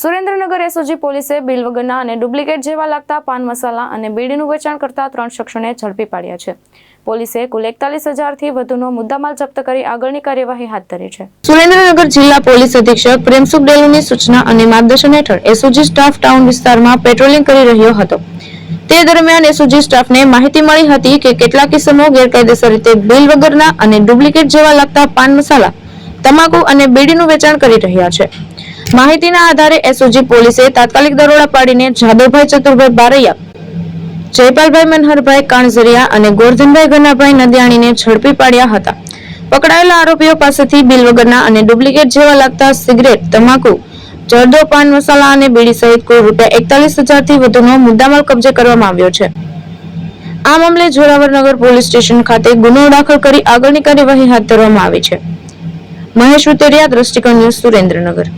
Surendranagar SOG પોલીસે bill વગરના અને ડુપ્લિકેટ જેવા લાગતા પાન મસાલા અને બીડીનું વેચાણ કરતા ત્રણ શખ્સોને ઝડપી પાડ્યા છે. પોલીસે કુલ એકતાલીસ હજારથી વધુનો મુદ્દામાલ જપ્ત કરી આગળની કાર્યવાહી હાથ ધરી છે. સુરેન્દ્રનગર જિલ્લા પોલીસ અધિક્ષક પ્રેમસુખ ડેલુની સૂચના અને માર્ગદર્શન હેઠળ એસઓજી સ્ટાફ ટાઉન વિસ્તારમાં પેટ્રોલિંગ કરી રહ્યો હતો. તે દરમિયાન એસઓજી સ્ટાફને માહિતી મળી હતી કે કેટલાક કિસ્સામો ગેરકાયદેસર રીતે બિલ વગરના અને ડુપ્લિકેટ જેવા લાગતા પાન મસાલા, તમાકુ અને બીડીનું વેચાણ કરી રહ્યા છે. માહિતીના આધારે એસઓજી પોલીસે તાત્કાલિક દરોડા પાડીને જાદવભાઈ ચતુરભાઈ બારૈયા, જયપાલભાઈ મનહરભાઈ કાણઝરિયા અને ગોરધનભાઈ ગનાભાઈ નદિયાણીને ઝડપી પાડ્યા હતા. પકડાયેલા આરોપીઓ પાસેથી બિલ વગરના અને ડુપ્લિકેટ જેવા લાગતા સિગરેટ, તમાકુ, જરદો, પાન મસાલા અને બીડી સહિત કુલ રૂપિયા એકતાલીસ હજારથી વધુનો મુદ્દામાલ કબજે કરવામાં આવ્યો છે. આ મામલે જોરાવરનગર પોલીસ સ્ટેશન ખાતે ગુનો દાખલ કરી આગળની કાર્યવાહી હાથ ધરવામાં આવી છે. મહેશ ઉતરિયા, દ્રષ્ટિકોણ ન્યૂઝ સુરેન્દ્રનગર.